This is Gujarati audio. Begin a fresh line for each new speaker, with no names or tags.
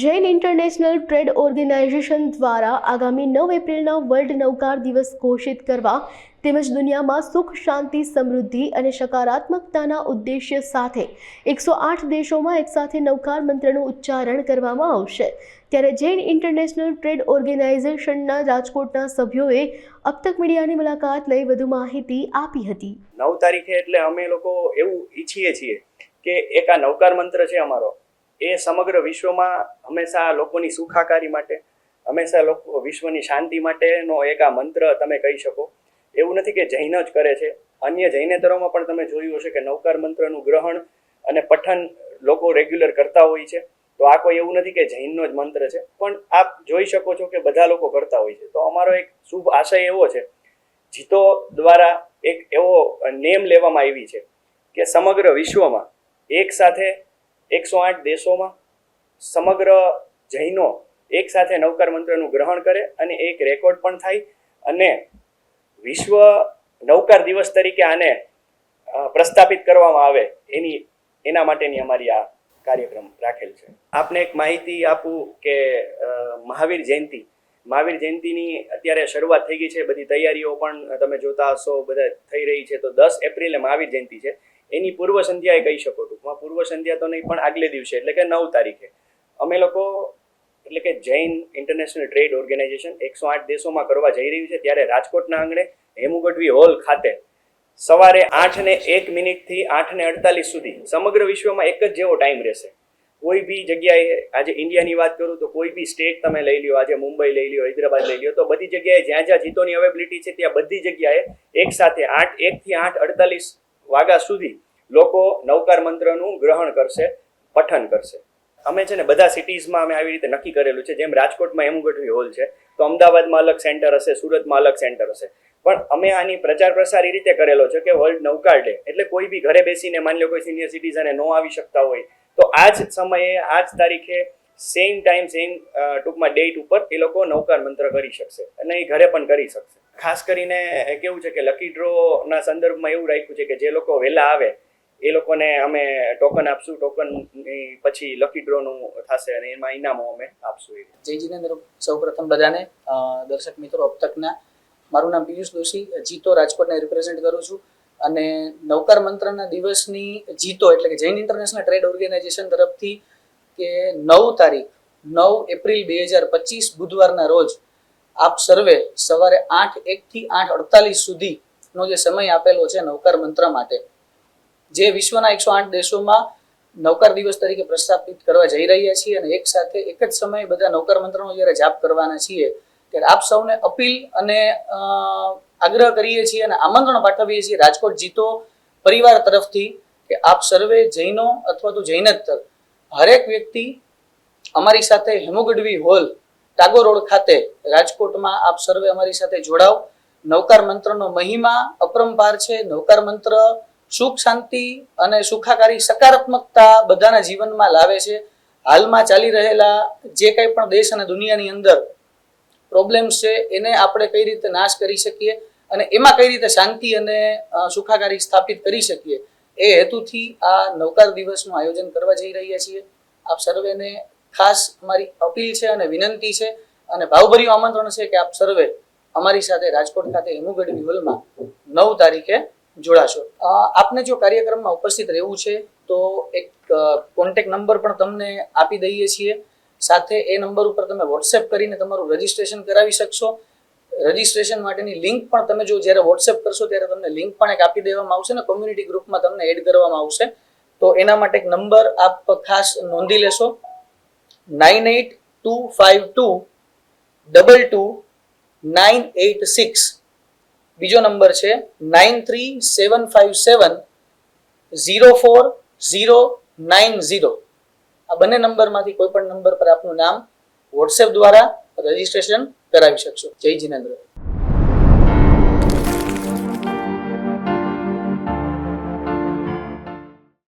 જૈન ઇન્ટરનેશનલ ટ્રેડ ઓર્ગેનાઇઝેશન દ્વારા આગામી નવ એપ્રિલના વર્લ્ડ નૌકાર દિવસ ઘોષિત કરવા તેમજ દુનિયામાં સુખ, શાંતિ, સમૃદ્ધિ અને સકારાત્મકતાના ઉદ્દેશ્ય સાથે એકસો આઠ દેશોમાં એકસાથે નૌકાર મંત્રનું ઉચ્ચારણ કરવામાં આવશે. ત્યારે જૈન ઇન્ટરનેશનલ ટ્રેડ ઓર્ગેનાઇઝેશનના રાજકોટના સભ્યોએ અબતક મીડિયાની મુલાકાત લઈ વધુ માહિતી આપી હતી.
નવ તારીખે એટલે અમે લોકો એવું ઈચ્છીએ છીએ કે એક આ નવકાર મંત્ર છે અમારો એ સમગ્ર વિશ્વમાં હંમેશા લોકોની સુખાકારી માટે, હંમેશા લોકો, વિશ્વની શાંતિ માટેનો એક આ મંત્ર તમે કહી શકો. એવું નથી કે જૈન જ કરે છે. અન્ય જૈનેતરોમાં પણ તમે જોયું હશે કે નવકાર મંત્રનું ગ્રહણ અને પઠન લોકો રેગ્યુલર કરતા હોય છે. તો આ કોઈ એવું નથી કે જૈનનો જ મંત્ર છે. પણ આપ જોઈ શકો છો કે બધા લોકો કરતા હોય છે. તો અમારો એક શુભ આશય એવો છે. જીતો દ્વારા એક એવો નેમ લેવામાં આવી છે કે સમગ્ર વિશ્વમાં એક સાથે એકસો આઠ દેશોમાં સમગ્ર જૈનો એક સાથે નવકાર મંત્રનું ગ્રહણ કરે અને એક રેકોર્ડ પણ થાય અને વિશ્વ નવકાર દિવસ તરીકે આને પ્રસ્થાપિત કરવામાં આવે એની, એના માટેની અમારી આ કાર્યક્રમ રાખેલ છે. આપને એક માહિતી આપું કે મહાવીર જયંતિ, મહાવીર જયંતિની અત્યારે શરૂઆત થઈ ગઈ છે, બધી તૈયારીઓ પણ તમે જોતા હશો, બધા થઈ રહી છે, તો દસ એપ્રિલે મહાવીર જયંતિ છે. એની પૂર્વ સંધ્યાએ કહી શકો ટૂંકમાં પૂર્વ સંધ્યા તો નહીં, પણ આગલે દિવસે, એટલે કે નવ તારીખે. અમે લોકો, એટલે કે જૈન ઇન્ટરનેશનલ ટ્રેડ ઓર્ગેનાઇઝેશન એકસો આઠ દેશોમાં કરવા જઈ રહ્યું છે, ત્યારે રાજકોટના આંગણે હેમુગઢવી હોલ ખાતે સવારે આઠ ને એક મિનિટથી આઠ ને અડતાલીસ સુધી, સમગ્ર વિશ્વમાં એક જ જેવો ટાઈમ રહેશે. કોઈ બી જગ્યાએ, આજે ઇન્ડિયાની વાત કરું તો કોઈ બી સ્ટેટ તમે લઈ લ્યો, આજે મુંબઈ લઈ લ્યો, હૈદરાબાદ લઈ લ્યો, તો બધી જગ્યાએ જ્યાં જ્યાં જીતોની અવેબિલિટી છે, ત્યાં બધી જગ્યાએ એક સાથે આઠ, એકથી આઠ, અડતાલીસ વાગ્યા સુધી લોકો નવકાર મંત્રનું ગ્રહણ કરશે, પઠન કરશે. અમે છે ને બધા સિટીઝમાં અમે આવી રીતે નક્કી કરેલું છે. જેમ રાજકોટમાં હેમુગઢવી હોલ છે, તો અમદાવાદમાં અલગ સેન્ટર હશે, સુરતમાં અલગ સેન્ટર હશે. પણ અમે આની પ્રચાર પ્રસાર એ રીતે કરેલો છે કે વર્લ્ડ નૌકાર ડે એટલે કોઈ બી ઘરે બેસીને માની લો કોઈ સિનિયર સિટીઝને ન આવી શકતા હોય, તો આ જ સમયે આ જ તારીખે સેમ ટાઈમ સેમ ટૂંકમાં ડેટ ઉપર એ લોકો નૌકાર મંત્ર કરી શકશે. અને એ ઘરે પણ કરી શકશે. ખાસ કરીને કેવું છે કે લકી ડ્રોના સંદર્ભમાં એવું રાખ્યું છે કે જે લોકો વહેલા આવે, એ લોકોને અમે ટોકન આપશું ટોકન પછી લકી ડ્રોનું થશે અને એમાં ઇનામો અમે આપશું
જય જીતેન્દ્ર. સૌ પ્રથમ બધાને દર્શક મિત્રો અબ તકના મારું નામ પિયુષ દોશી, જીતો રાજકોટને રિપ્રેઝેન્ટ કરું છું. અને નવકાર મંત્રના દિવસની જીતો એટલે કે જૈન ઇન્ટરનેશનલ ટ્રેડ ઓર્ગેનાઇઝેશન તરફથી કે નવ તારીખ, નવ એપ્રિલ બે હજાર પચીસ બુધવારના રોજ આપ સર્વે સવારે આઠ એકથી આઠ અડતાલીસ સુધીનો જે સમય આપેલો છે નવકાર મંત્ર માટે, જે વિશ્વના એકસો આઠ દેશોમાં નવકાર દિવસ તરીકે પ્રસ્થાપિત કરવા જઈ રહ્યા છીએ અને એક સાથે એક જ સમયે બધા નવકાર મંત્રનો જ્યારે જાપ કરવાના છીએ, ત્યારે આપ સૌને અપીલ અને આગ્રહ કરીએ છીએ અને આમંત્રણ પાઠવીએ છીએ રાજકોટ જીતો પરિવાર તરફથી કે આપ સર્વે જૈનો અથવા તો જૈનતર હરેક વ્યક્તિ અમારી સાથે હેમોગઢવી હોલ ટાગોર રોડ ખાતે રાજકોટમાં આપ સર્વે અમારી સાથે જોડાવ. નવકાર મંત્રનો મહિમા અપરંપાર છે. નવકાર મંત્ર સુખ, શાંતિ અને સુખાકારી સકારાત્મકતા બધાના જીવનમાં લાવે છે. હાલમાં ચાલી રહેલા જે કંઈ પણ દેશ અને દુનિયાની અંદર પ્રોબ્લેમ્સ છે, એને આપણે કઈ રીતે નાશ કરી શકીએ અને એમાં કઈ રીતે શાંતિ અને સુખાકારી સ્થાપિત કરી શકીએ એ હેતુથી આ નવકાર દિવસનું આયોજન કરવા જઈ રહ્યા છીએ. આપ સર્વેને ખાસ અમારી અપીલ છે અને વિનંતી છે અને ભાવભર્યું આમંત્રણ છે કે આપ સર્વે અમારી સાથે રાજકોટ ખાતે હેમુગઢવી હોલમાં નવ તારીખે જોડાશો. આપને જો કાર્યક્રમમાં ઉપસ્થિત રહેવું છે, તો એક કોન્ટેક્ટ નંબર પણ તમને આપી દઈએ છીએ. સાથે એ નંબર ઉપર તમે વોટ્સએપ કરીને તમારું રજીસ્ટ્રેશન કરાવી શકશો. રજીસ્ટ્રેશન માટેની લિંક પણ તમે જો જ્યારે વોટ્સએપ કરશો ત્યારે તમને લિંક પણ એક આપી દેવામાં આવશે ને કોમ્યુનિટી ગ્રુપમાં તમને એડ કરવામાં આવશે. તો એના માટે એક નંબર આપ ખાસ નોંધી લેશો. Nine eight two five two double two nine eight six બીજો નંબર છે nine three seven five seven zero four zero nine zero આ બંને નંબરમાંથી કોઈ પણ નંબર પર આપનું નામ વોટ્સએપ દ્વારા રજીસ્ટ્રેશન કરાવી શકશો. જય જીનેન્દ્ર.